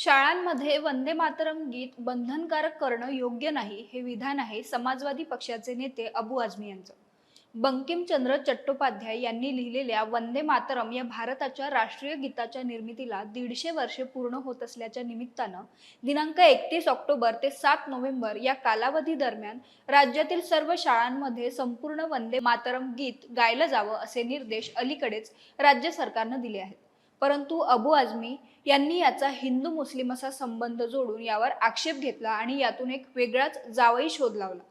शाळांमध्ये वंदे मातरम गीत बंधनकारक करणं योग्य नाही हे विधान आहे समाजवादी पक्षाचे नेते अबू आझमी यांचं. बंकिमचंद्र चट्टोपाध्याय यांनी लिहिलेल्या वंदे मातरम या भारताच्या राष्ट्रीय गीताच्या निर्मितीला दीडशे वर्षे पूर्ण होत असल्याच्या निमित्तानं दिनांक एकतीस ऑक्टोबर ते सात नोव्हेंबर या कालावधी दरम्यान राज्यातील सर्व शाळांमध्ये संपूर्ण वंदे मातरम गीत गायलं जावं असे निर्देश अलीकडेच राज्य सरकारनं दिले आहेत. परंतु अबू आझमी यांनी याचा हिंदू मुस्लिम असा संबंध जोडून यावर आक्षेप घेतला आणि यातून एक वेगळाच जावई शोध लावला.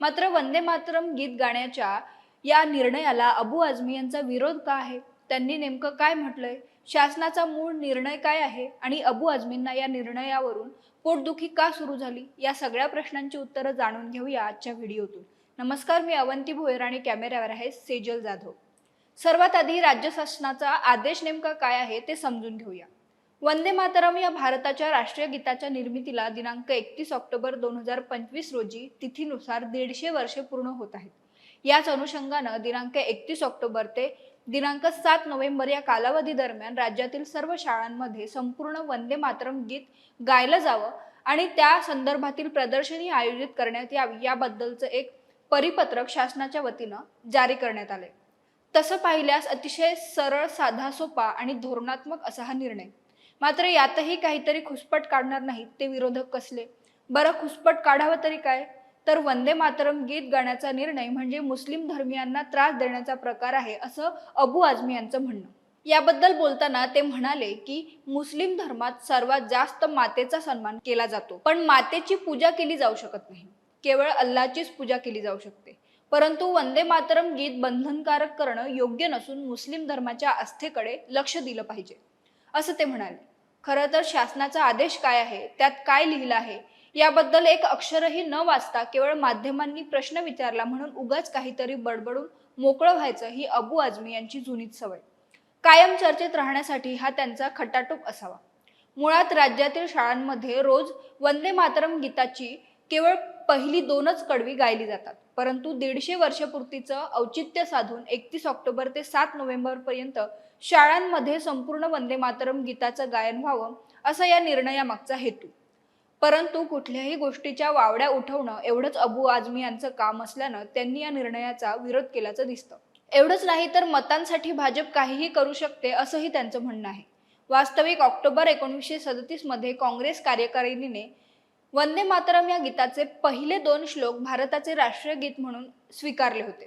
मात्र वंदे मातरम गीत गाण्याच्या या निर्णयाला अबू आझमी यांचा विरोध का आहे? त्यांनी नेमकं काय म्हटलंय? शासनाचा मूळ निर्णय काय आहे? आणि अबू आझमींना या निर्णयावरून पोटदुखी का सुरू झाली? या सगळ्या प्रश्नांची उत्तरं जाणून घेऊया आजच्या व्हिडिओतून. नमस्कार मी अवंती भोयर आणि कॅमेऱ्यावर आहे सेजल जाधव. सर्वात आधी राज्य शासनाचा आदेश नेमका काय आहे ते समजून घेऊया. वंदे मातरम या भारताच्या राष्ट्रीय गीताच्या निर्मितीला दिनांक एकतीस ऑक्टोबर दोन हजार पंचवीस रोजी तिथीनुसार दीडशे वर्षे पूर्ण होत आहेत. याच अनुषंगानं दिनांक एकतीस ऑक्टोबर ते दिनांक सात नोव्हेंबर या कालावधी दरम्यान राज्यातील सर्व शाळांमध्ये संपूर्ण वंदे मातरम गीत गायलं जावं आणि त्या संदर्भातील प्रदर्शनी आयोजित करण्यात यावी याबद्दलचं एक परिपत्रक शासनाच्या वतीनं जारी करण्यात आले तसं पाहिल्यास अतिशय सरळ साधा सोपा आणि धोरणात्मक असा हा निर्णय. मात्र यातही काहीतरी खुसपट काढणार नाहीत ते विरोधक कसले? बरं खुसपट काढावं तरी काय? तर वंदे मातरम गीत गाण्याचा निर्णय म्हणजे मुस्लिम धर्मियांना त्रास देण्याचा प्रकार आहे असं अबू आझमी यांचं म्हणणं. याबद्दल बोलताना ते म्हणाले की मुस्लिम धर्मात सर्वात जास्त मातेचा सन्मान केला जातो. पण मातेची पूजा केली जाऊ शकत नाही. केवळ अल्लाचीच पूजा केली जाऊ शकते. परंतु वंदे मातरम गीत बंधनकारक करणं योग्य नसून मुस्लिम धर्माच्या आस्थेकडे लक्ष दिलं पाहिजे. असं ते म्हणाले. खरं तर शासनाचा आदेश काय आहे? त्यात काय लिहिलं आहे? याबद्दल एक अक्षरही न वाचता केवळ माध्यमांनी प्रश्न विचारला म्हणून उगाच काहीतरी बडबडून मोकळं व्हायचं ही अबू आझमी यांची जुनीच सवय. कायम चर्चेत राहण्यासाठी हा त्यांचा खटाटोप असावा. मुळात राज्यातील शाळांमध्ये रोज वंदे मातरम गीताची केवळ पहिली दोनच कडवी गायली जातात. परंतु दीडशे वर्षपूर्तीचं औचित्य साधून एकतीस ऑक्टोबर ते सात नोव्हेंबर पर्यंत शाळांमध्ये संपूर्ण वंदे मातरम गीताचं गायन व्हावं असा या निर्णयामागचा हेतू. परंतु कुठल्याही गोष्टीच्या वावड्या उठवणं एवढंच अबू आझमी यांचं काम असल्यानं त्यांनी या निर्णयाचा विरोध केल्याचं दिसतं. एवढंच नाही तर मतांसाठी भाजप काहीही करू शकते असंही त्यांचं म्हणणं आहे. वास्तविक ऑक्टोबर एकोणीसशे सदतीसमध्ये काँग्रेस कार्यकारिणीने वंदे मातरम या गीताचे पहिले दोन श्लोक भारताचे राष्ट्रीय गीत म्हणून स्वीकारले होते.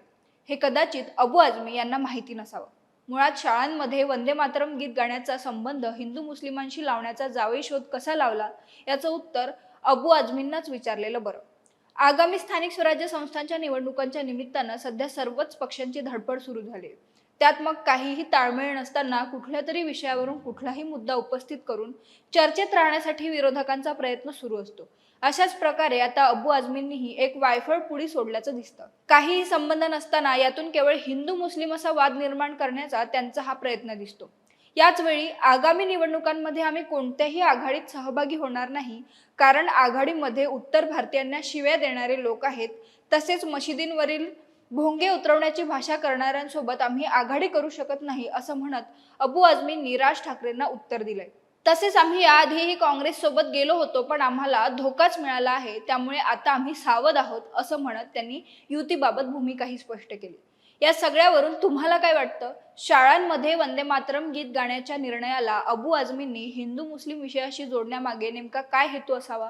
हे कदाचित अबू आझमी यांना माहिती नसावं. मुळात शाळांमध्ये वंदे मातरम गीत गाण्याचा संबंध हिंदू मुस्लिमांशी लावण्याचा जावे शोध कसा लावला याचं उत्तर अबू आझमींनाच विचारलेलं बरं. आगामी स्थानिक स्वराज्य संस्थांच्या निवडणुकांच्या निमित्तानं सध्या सर्वच पक्षांची धडपड सुरू झाली त्यात मग काहीही ताळमेळ नसताना कुठल्या तरी विषयावरून कुठलाही मुद्दा उपस्थित करून चर्चेत राहण्यासाठी विरोधकांचा प्रयत्न सुरू असतो. अशाच प्रकारे आता अबू आझमींनीही एक वायफळ पुढी सोडल्याचं दिसतं. काहीही संबंध नसताना यातून केवळ हिंदू मुस्लिम असा वाद निर्माण करण्याचा त्यांचा हा प्रयत्न दिसतो. याच वेळी आगामी निवडणुकांमध्ये आम्ही कोणत्याही आघाडीत सहभागी होणार नाही कारण आघाडीमध्ये उत्तर भारतीयांना शिव्या देणारे लोक आहेत तसेच मशिदींवरील भोंगे उतरवण्याची भाषा करणाऱ्यांसोबत आम्ही आघाडी करू शकत नाही असं म्हणत अबू आझमींनी राज ठाकरेंना उत्तर दिलंय. तसेच आम्ही याआधीही काँग्रेस सोबत गेलो होतो पण आम्हाला धोकाच मिळाला आहे त्यामुळे आता आम्ही सावध आहोत असं म्हणत त्यांनी युतीबाबत भूमिकाही स्पष्ट केली. या सगळ्यावरून तुम्हाला काय वाटतं? शाळांमध्ये वंदे मातरम गीत गाण्याच्या निर्णयाला अबू आझमींनी हिंदू मुस्लिम विषयाशी जोडण्यामागे नेमका काय हेतू असावा?